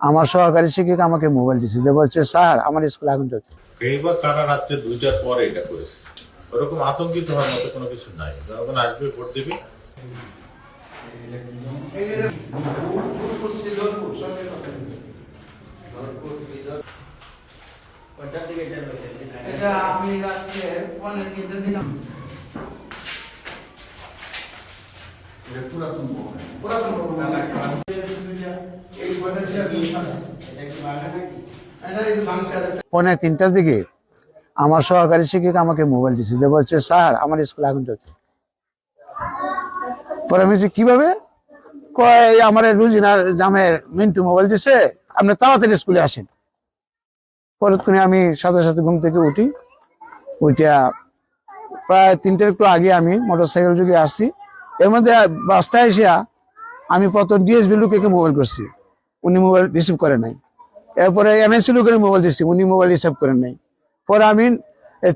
আমার সহকারী শিক্ষিকা আমাকে মোবাইল দিচ্ছে দিয়ে বলছে স্যার আমার স্কুলে আগুন চলছে এইবার কারা রাত্রে দুইটার পরে এটা করেছে। ওরকম আতঙ্কিত হওয়ার মতো কোনো কিছু নাই। যখন আসবে ভোট দেবে। এটা আমি রাত্রে পৌনে তিনটে দিলাম পৌনে তিনটার দিকে আমার সহকারী শিক্ষিকা আমাকে মোবাইল দিচ্ছে দিয়ে বলছে, স্যার, আমার স্কুলে আগুন চলছে। পরে আমি কীভাবে? কয় আমার রুজিনার জামের মিন্টু মোবাইল দিছে, আপনি তাড়াতাড়ি স্কুলে আসেন। পরক্ষণে আমি সাথে সাথে ঘুম থেকে উঠি। ওইটা প্রায় তিনটের একটু আগে আমি মোটর সাইকেল যুগে আসছি। এর মধ্যে রাস্তায় এসে আমি প্রথম ডিএসবি লুকে মোবাইল করছি। উনি মোবাইল রিসিভ করে নাই। এরপরে এমএসসি লুকের মোবাইল দিচ্ছি উনি মোবাইল রিসিভ করেন নাই। পরে আমি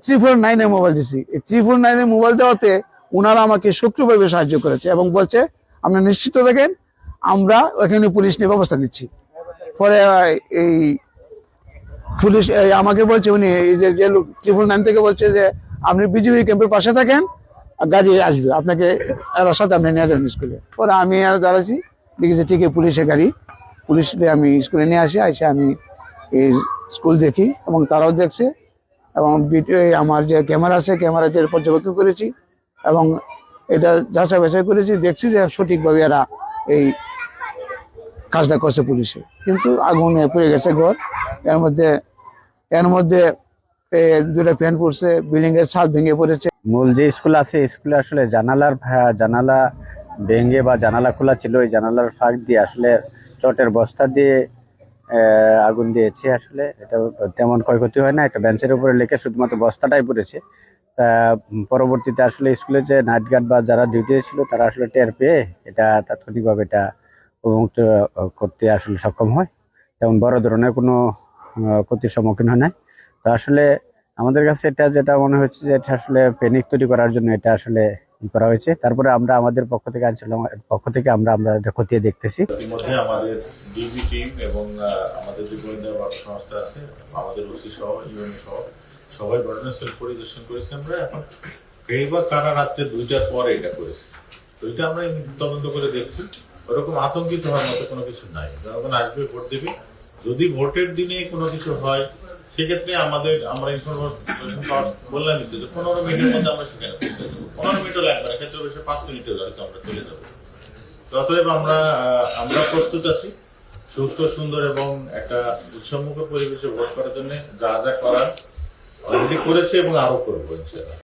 থ্রি ফোর নাইনে মোবাইল দিচ্ছি এই থ্রি ফোর নাইনে মোবাইল দেওয়াতে ওনারা আমাকে সক্রিয়ভাবে সাহায্য করেছে এবং বলছে আপনি নিশ্চিত দেখেন আমরা এখানে পুলিশ নিয়ে ব্যবস্থা নিচ্ছি। পরে এই পুলিশ আমাকে বলছে উনি, এই যে যে লোক ত্রিপুল নাইন থেকে বলছে যে, আপনি বিজেপি ক্যাম্পের পাশে থাকেন, গাড়ি আসবে, আপনাকে সাথে আপনি নিয়ে যাবেন স্কুলে। পরে আমি আর দাঁড়াচ্ছি দেখেছি, ঠিক আছে পুলিশের গাড়ি। পুলিশ আমি স্কুলে নিয়ে আসি, এসে আমি এই স্কুল দেখি এবং তারাও দেখছে এবং আমার যে ক্যামেরা আছে ক্যামেরাতে পর্যবেক্ষণ করেছি এবং এটা যাচাই বাছাই করেছি, দেখছি যে সঠিকভাবে এরা এই কাজটা করছে পুলিশে। কিন্তু আগুনে পুড়ে গেছে ঘর। এর মধ্যে এর মধ্যে দুটা ফ্যান পড়ছে বিল্ডিং এর ছাদ ভেঙে পড়েছে। মূল যে স্কুল আছে স্কুলে আসলে জানালার জানালা ভেঙে বা জানালা খোলা ছিল ওই জানালার ফাঁক দিয়ে আসলে চটের বস্তা দিয়ে আগুন দিয়েছে আসলে। এটা তেমন ক্ষয়ক্ষতি হয় না। একটা বেঞ্চের উপরে লেখে শুধুমাত্র বস্তাটাই পড়েছে। তা পরবর্তীতে আসলে স্কুলে যে নাইট গার্ড বা যারা ডিউটি ছিল তারা আসলে টের পেয়ে এটা তাৎক্ষণিকভাবে এটা উন্মুক্ত আহ, করতে আসলে সক্ষম হয়। তেমন বড় ধরনের কোনো ক্ষতির সম্মুখীন হয় নাই। তো আসলে আমাদের কাছে এটা যেটা মনে হচ্ছে যে এটা আসলে প্যানিক তৈরি করার জন্য এটা আসলে করা হয়েছে। তারপরে আমরা আমাদের পক্ষ থেকে আঞ্চলিক পক্ষ থেকে আমরা আমরা এটা খতিয়ে দেখতেছি। ইতিমধ্যে আমাদের ডিবি টিম এবং আমাদের যে গোয়েন্দা সংস্থা আছে, আমাদের ওসি সহ ইউএন সহ, সবাই ঘটনাস্থল পরিদর্শন করেছি। আমরা এখন এইবার কারা রাত্রে দুইটার পরে এটা করেছে। তো এটা আমরা তদন্ত করে দেখছি। ওরকম আতঙ্কিত হওয়ার মতো কোনো কিছু নাই। যখন আসবে, ভোট দেবে। যদি ভোটের দিনে কোনো কিছু হয় সেক্ষেত্রে আমাদের, আমরা ইনফরমেশন বললামই তো যে পনেরো মিনিটের মধ্যে আমরা সেখানে পনেরো মিনিটও লাগবে না, ক্ষেত্রে বেশি পাঁচ মিনিটেও হয়তো আমরা চলে যাব। তো অতএব আমরা আমরা প্রস্তুত আছি, সুস্থ, সুন্দর এবং একটা উৎসবমুখ পরিবেশে ভোট করার জন্য যা যা করার অলরেডি করেছে এবং আরও করব, ইনশাআল্লাহ।